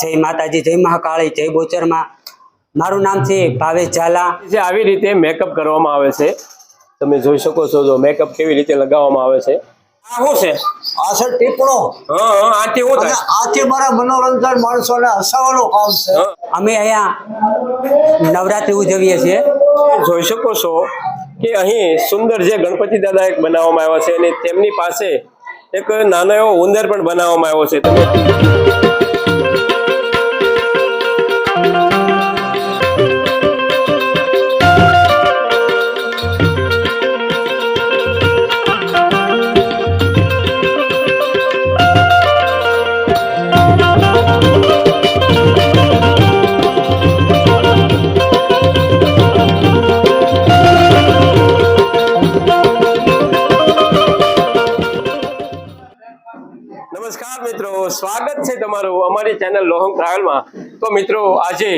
જય માતાજી જય મહાકાળી જય બોચરમાં. મારું નામ છે ભાવેશ ઝાલા. જે આવી રીતે મેકઅપ કરવામાં આવે છે તમે જોઈ શકો છો જો મેકઅપ કેવી રીતે લગાવવામાં આવે છે. આ શું છે? આ છે ટીપણો? હા હા આથી શું અને થાય. આથી મારા મનોરંજન માણસોને હસાવવાનું કામ છે. અમે અહીંયા નવરાત્રી ઉજવીએ છીએ. જોઈ શકો છો કે અહીં સુંદર જે ગણપતિ દાદા એક બનાવવામાં આવ્યા છે અને તેમની પાસે એક નાનો એવો ઉંદર પણ બનાવવામાં આવ્યો છે. તમે તમારું, અમારી ચેનલ લોહંગ ટ્રાવેલમાં તો મિત્રો, આજે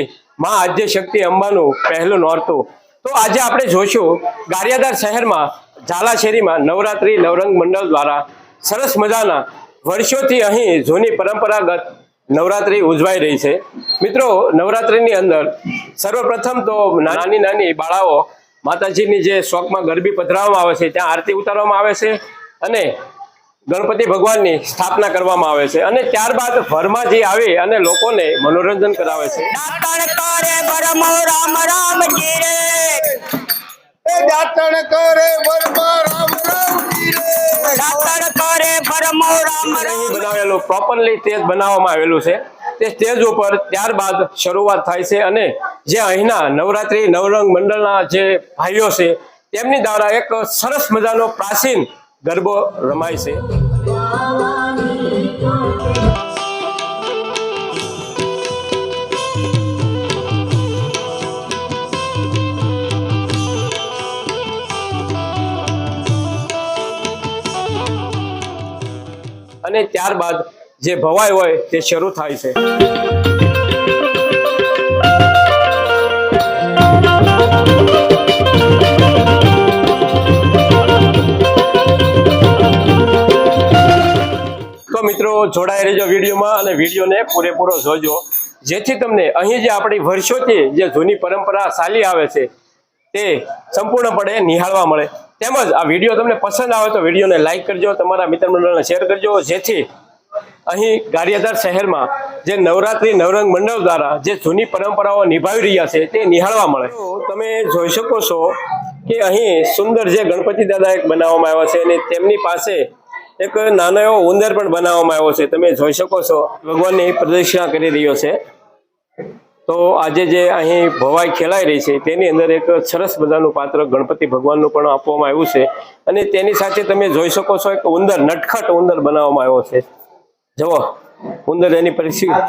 માં આદ્ય શક્તિ અંબાનું પહેલું નોરતું. તો આજે આપણે જોશું ગારિયાદાર શહેરમાં, ઝાલાશેરીમાં નવરાત્રી નવરંગ મંડળ દ્વારા સરસ મજાના વર્ષોથી અહીં જૂની પરંપરાગત નવરાત્રી ઉજવાઈ રહી છે. મિત્રો, નવરાત્રીની અંદર સર્વપ્રથમ તો નાની નાની બાળાઓ માતાજીની જે શોખમાં ગરબી પધરાવવામાં આવે છે, ત્યાં આરતી ઉતારવામાં આવે છે અને ગણપતિ ભગવાનની સ્થાપના કરવામાં આવે છે અને ત્યારબાદ ભરમાજી આવી અને લોકોને મનોરંજન કરાવે છે. બનાવેલું પ્રોપરલી સ્ટેજ બનાવવામાં આવેલું છે. તે સ્ટેજ ઉપર ત્યારબાદ શરૂઆત થાય છે અને જે અહીંના નવરાત્રી નવરંગ મંડળના જે ભાઈઓ છે તેમની દ્વારા એક સરસ મજાનો પ્રાચીન ગરબો રમાય છે. અને ત્યારબાદ જે ભવાઈ હોય તે શરૂ થાય છે. મિત્રો, જોડાઈ રહેજો વિડીયોમાં અને વિડીયોને પૂરેપૂરો જોજો. જેથી તમને અહીં જે આપણી વર્ષોથી જે જૂની પરંપરા ચાલી આવે છે, તે સંપૂર્ણપણે નિહાળવા મળે. તેમજ આ વીડિયો તમને પસંદ આવે તો વિડીયોને લાઇક કરજો, તમારા મિત્ર મંડળને શેર કરજો. જેથી અહીં ગારિયાધાર શહેરમાં જે નવરાત્રી નવરંગ મંડળ દ્વારા જે જૂની પરંપરાઓ નિભાવી રહ્યા છે, તે નિહાળવા મળે. તમે જોઈ શકો છો કે અહીં સુંદર જે ગણપતિ દાદા એક બનાવવામાં આવ્યા છે અને તેમની પાસે એક નાનો એવો ઉંદર પણ બનાવવામાં આવ્યો છે. તમે જોઈ શકો છો, ભગવાનની પ્રદક્ષિણા કરી રહ્યો છે. તો આજે જે અહીં ભવાઈ ખેલાઈ રહી છે, તેની અંદર એક સરસ મજાનું પાત્ર ગણપતિ ભગવાનનું પણ આપવામાં આવ્યું છે. અને તેની સાથે તમે જોઈ શકો છો, એક ઉંદર, નટખટ ઉંદર બનાવવામાં આવ્યો છે. જુઓ, ઉંદર એની પરિસ્થિતિ.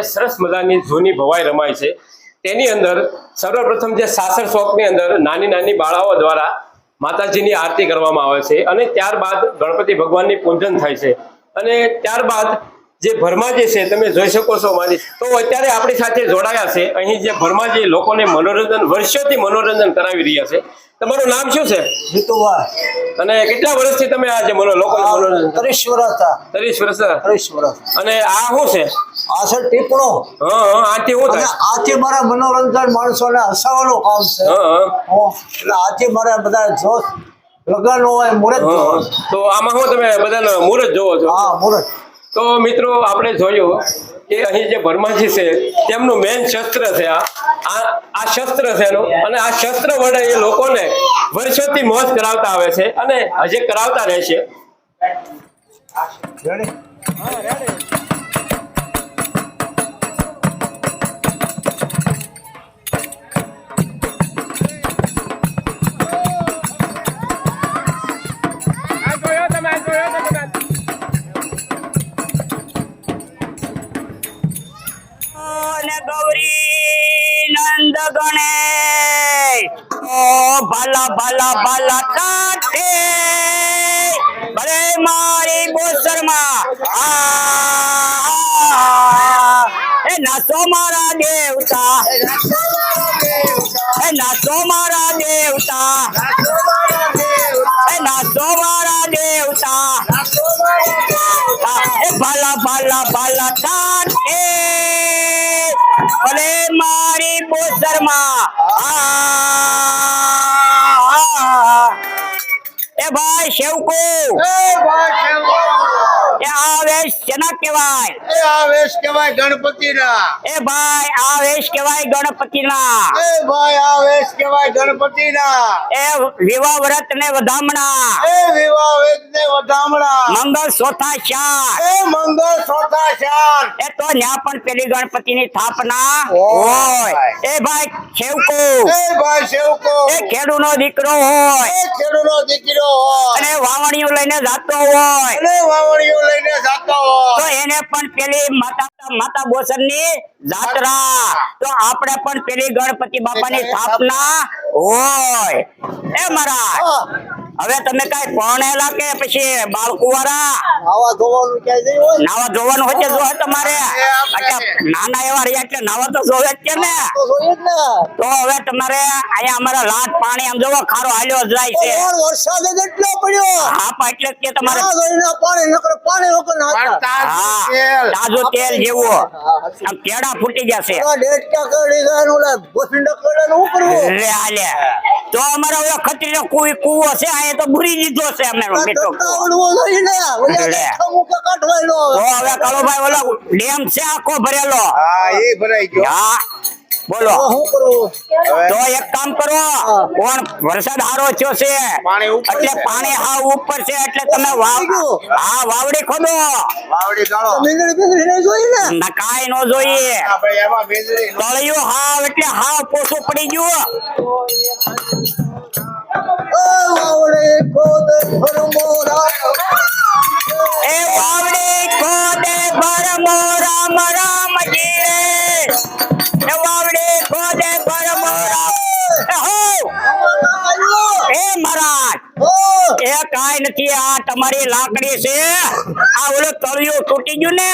જે સરસ મજાની જૂની ભવાઈ રમાય છે. તેની અંદર સર્વપ્રથમ જે સાસર ચોકની અંદર નાની નાની બાળાઓ દ્વારા માતાજીની આરતી કરવામાં આવે છે અને ત્યારબાદ ગણપતિ ભગવાનની પૂજન થાય છે. અને ત્યારબાદ જે ભરમાજી છે, તમે જોઈ શકો છો માની તો અત્યારે આપણી સાથે જોડાયા છે. અહીં જે ભરમાજી લોકોને મનોરંજન, વર્ષોથી મનોરંજન કરાવી રહ્યા છે. તમારું નામ શું છે. અને કેટલા વર્ષથી તમે આ જે લોકો લોકોને મનોરંજન ત્રીસ વર્ષ હતા ત્રીસ વર્ષ ત્રીસ વર્ષ અને આ શું છે? આ છે ટીપણો. હા હા આથી શું થાય? આથી મારા મનોરંજન માણસોને હસાવવાનું કામ છે. હા હા, એટલે આથી મારા બધા જોશ લગન હોય મુહૂર્ત તો આમાં શું તમે બધાનો મુહૂર્ત જોવો છો? હા મુહૂર્ત. તો મિત્રો આપણે જોયું કે અહીં જે ભરમાજી છે તેમનું મેન શસ્ત્ર છે આ. આ- આ શસ્ત્ર છે એનું. અને આ શસ્ત્ર વડે એ લોકોને વર્ષોથી મોજ કરાવતા આવે છે અને હજી કરાવતા રહેશે બલટાટે ભલે મારી બોસરમાં આ એ નાસો મારા દેવતા. એ નાસો મારા દેવતા. એ નાસો મારા દેવતા. એ ભલા ભલા ભલા ટાટે ભલે મારી બોસરમાં આ એ ભાઈ શેવકો એ આવેશ કેના કહેવાય? આવેશ કહેવાય ગણપતિ એ ભાઈ આવેશ કહેવાય ગણપતિના. એ ભાઈ આવેશ કહેવાય ગણપતિ ના એ વિવાહ વ્રત ને વધામણા. એ વિવાહ વેદ ને વધામણા. મંગળ ચોથા ચાર એ મંગળ ચોથા ચાર એ તો ન્યા પણ પેલી ગણપતિની સ્થાપના હોય. એ ભાઈ છેવકો. એ ભાઈ એ ખેડૂનો દીકરો હોય. એ ખેડૂનો દીકરો હોય. અને વાવણીઓ લઈને જાતો હોય. અને વાવણીઓ લઈને તો એને પણ પેલી માતા માતા બોસરની જાત્રા. તો આપણે પણ પેલી ગણપતિ બાપાની સ્થાપના હોય. એ મહારાજ. હવે તમે કઈ પરણેલા કે પછી બાળકુવારા આવા ધોવાનું ક્યાંય જઈ હોય? નાવા ધોવાનું હોય જો તમારે? નાના એવા રહ્યા એટલે નાવા તો જોવે જ છે ને. તો જોઈએ જ ને. તો હવે તમારે અહીંયા અમારા લાટ પાણી આમ જોવો ખારો હાલ્યો જાય છે. વરસાદ જ એટલો પડ્યો. હા પણ એટલે કે તમારે પાણી નકર પાણી તાજું તેલ. જેવો. આમ કેળા ફૂટી જશે. ડેટ ક્યાં કરી ગયા ને ઓલા બોસિંડા કરે ને કરવું? લે આલે તો અમારો ઓલો ખત્રીનો કુઈ કૂવો છે આ તો ભૂરી દીધો છે અમે કાઢવાયલો તો હવે કાળુભાઈ ઓલો ડેમ છે આખો ભરેલો. હા એ ભરાઈ ગયો. હા બોલો. તો એક કામ કરો કોણ વરસાદ હારો થયો છે. પાણી ઉપર એટલે પાણી હા ઉપર છે એટલે તમે હા વાવડી ખોદો. વાવડી ગાળો. મીંદડી બીંદડી નહીં જોઈ ને? ના કાંઈ ન જોઈએ. આપણે એમાં મીંદડી તળિયું હાવ એટલે હાવ પોસું પડી ગયું. એ નથી, આ તમારી લાકડી છે. આ ઓલું તળિયું તૂટી ગયું ને.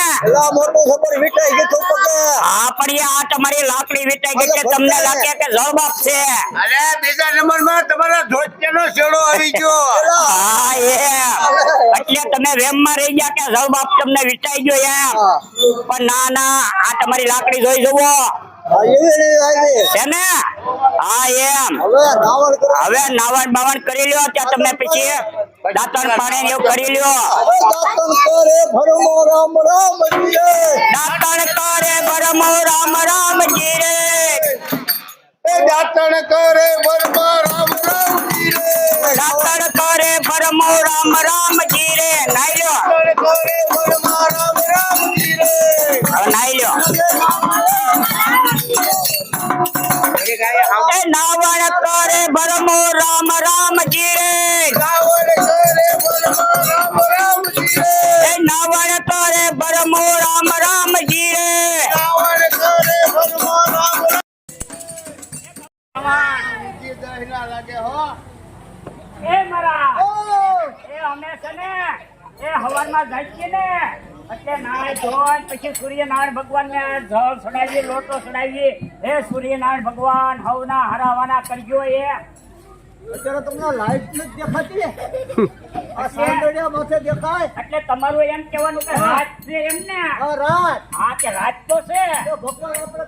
મોટું ખબર વિટાઈ ગયો એ આ તમારી લાકડી વેચાઈ ગઈ છે તમને લાગે કે જળબાપ છે અરે બીજા નંબરમાં તમારા ધોતિયાનો શેડો આવી ગયો. હા એ. એટલે તમે વેમમાં રહી ગયા કે જળબાપ તમને વિચાઈ ગયો એમ. પણ ના ના આ તમારી લાકડી જોઈ જુઓ. હા એવી નહીં આવી. છે ને? હા એમ. હવે નાવણ હવે નાવણ બાવણ કરી લ્યો ત્યાં તમે પછી દાંતણ પાણી એવું કરી લ્યો. દાતન કરે ભરમો રામ રામ જીએ. દાંતણ કરે ભરમો રામ રામ જી રે એ દાતણ કરે ભરમો રામ રામ જીએ. દાંતણ કરે ભરમો રામ રામ જી રે નાઈ લ્યો. હવારમાં જાગીએ ને એટલે નાય ધોન પછી સૂર્યનારાયણ ભગવાન ને જળ ચડાવીએ લોટો ચડાવીએ. હે સૂર્યનારાયણ ભગવાન હવના હરાવાના કરજો એ. અત્યારે તમને લાઈટ નથી દેખાતી આ સાંદડિયા માથે દેખાય. એટલે તમારું એમ કહેવાનું કે રાત છે એમ ને. આ રાત. હા કે રાત તો છે. ભગવાન આપણે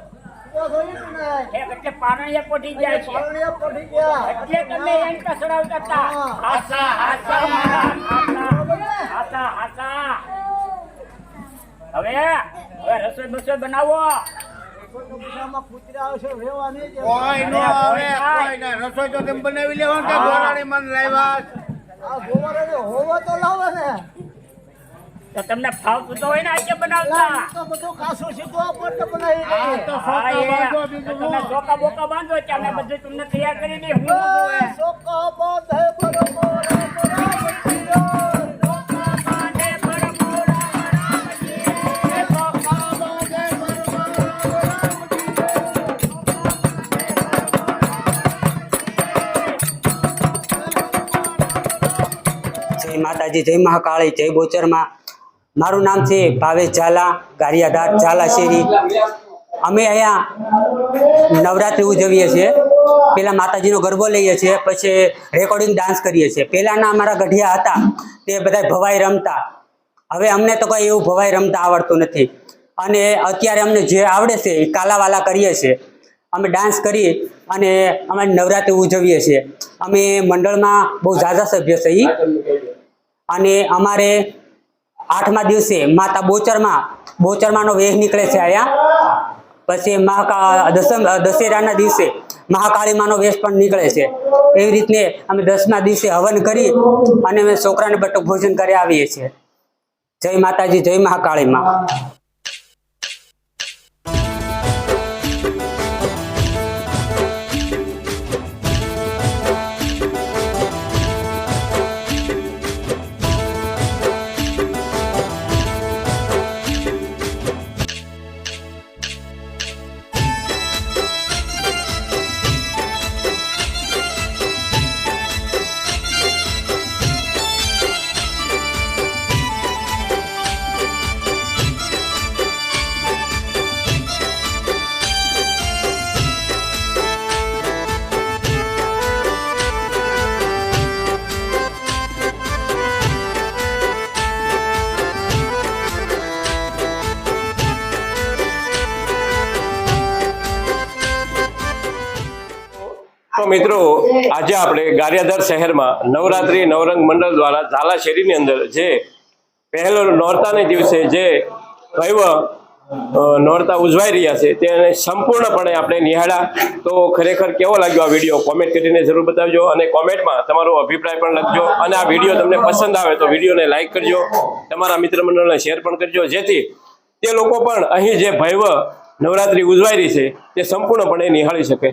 એટલે પારણીએ પોટી જાય છે. પારણીયા પડી ગયા. એટલે તમે એમ કસડાવતા હતા. હાસા હાસા મારા હાસા હાસા હાસા હવે હવે રસોઈ બસોઈ બનાવો. આમાં કૂતરા આવશે રહેવા નહીં દે. કોઈ નો આવે કોઈ ના. રસોઈ તો તેમ બનાવી લેવાનું ગોરાણી મન લાવ્યા? આ તો લાવે ને તો તમને ફાવતું તો હોય ને આજે બનાવતા. તો બધું કાસું સીધું આપણને બનાવી તો તમે ચોકા બોકા બાંધો કે અમે બધું તમને તૈયાર કરી દઈએ હું બાંધે બરોબર માતાજી, જય મહાકાળી, જય બોચરમાં. મારું નામ છે ભાવેશ ઝાલા, ગારિયાધાર ઝાલા શેરી અમે અહીંયા નવરાત્રિ ઉજવીએ છીએ. પેલા માતાજીનો ગરબો લઈએ છીએ, પછી રેકોર્ડિંગ ડાન્સ કરીએ છીએ. પહેલાંના અમારા ગઢિયા હતા, તે બધા ભવાઈ રમતા. હવે અમને તો કોઈ એવું ભવાઈ રમતા આવડતું નથી. અને અત્યારે અમને જે આવડે છે, એ કાલાવાલા કરીએ છીએ. અમે ડાન્સ કરી અને અમે નવરાત્રિ ઉજવીએ છીએ. અમે મંડળમાં બહુ ઝાઝા સભ્ય છે ઈ. અને અમારે આઠમા દિવસે માતા બોચરમાં, બોચરમાંનો વેહ નીકળે છે અહીંયા પછી મહાકા, દસમ દશેરાના દિવસે મહાકાળીમાનો વેશ પણ નીકળે છે. એવી રીતને અમે દસમા દિવસે હવન કરી અને અમે છોકરાને બટુક ભોજન કરી આવીએ છીએ. જય માતાજી, જય મહાકાળીમાં. મિત્રો, આજે આપણે ગારિયાધાર શહેરમાં નવરાત્રી નવરંગ મંડળ દ્વારા ઝાલા શેરીની અંદર જે પહેલો નોરતાને દિવસે જે ભૈવ નોરતા ઉજવાઈ રહ્યા છે, તેને સંપૂર્ણપણે આપણે નિહાળ્યા. તો ખરેખર કેવો લાગ્યો આ વીડિયો? કોમેન્ટ કરીને જરૂર બતાવજો અને કોમેન્ટમાં તમારો અભિપ્રાય પણ લખજો. અને આ વીડિયો તમને પસંદ આવે તો વિડીયોને લાઇક કરજો. તમારા મિત્ર મંડળને શેર પણ કરજો. જેથી તે લોકો પણ અહીં જે ભૈવ નવરાત્રી ઉજવાઈ રહી છે, તે સંપૂર્ણપણે નિહાળી શકે.